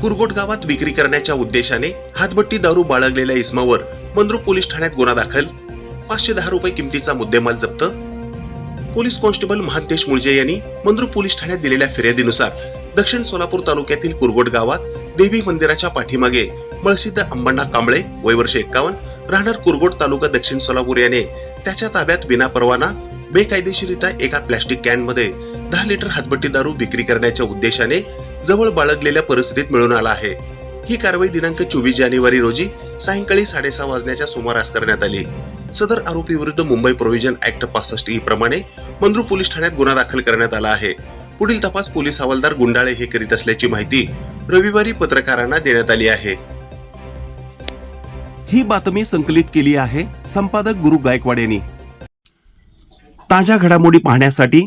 कुरगोट गावात विक्री करण्याच्या उद्देशाने हातभट्टी दारू बाळगलेल्या इस्मावर मंद्रुप पोलीस ठाण्यात गुन्हा दाखल. पाचशे दहा रुपये किमतीचा मुद्देमाल जप्त. पोलीस कॉन्स्टेबल महांतेश मुळजे यांनी मंद्रुप पोलीस ठाण्यात दिलेल्या फिर्यादीनुसार दक्षिण सोलापूर तालुक्यातील कुरगोट गावात देवी मंदिराच्या पाठीमागे मळसिद्ध अंबण्णा कांबळे वय वर्ष एक्कावन्न राहणार कुरगोट तालुका दक्षिण सोलापूर याने त्याच्या ताब्यात विनापरवाना बेकायदेशीरित्या एका प्लॅस्टिक कॅनमध्ये दहा लिटर हातबट्टी दारू विक्री करण्याच्या उद्देशाने जवळ बाळगलेल्या परिस्थितीत मिळून आला आहे. ही कारवाई दिनांक चोवीस जानेवारी रोजी सायंकाळी साडेसहा वाजण्याच्या सुमारास करण्यात आली. सदर आरोपी विरुद्ध मुंबई प्रोव्हिजन ऍक्ट पासष्ट ई प्रमाणे मंद्रू पोलीस ठाण्यात गुन्हा दाखल करण्यात आला आहे. पुढील तपास पोलीस हवालदार गुंडाळे हे करीत असल्याची माहिती रविवारी पत्रकारांना देण्यात आली आहे. ही बातमी संकलित केली आहे संपादक गुरु गायकवाड यांनी. ताज्या घडामोडी पाहण्यासाठी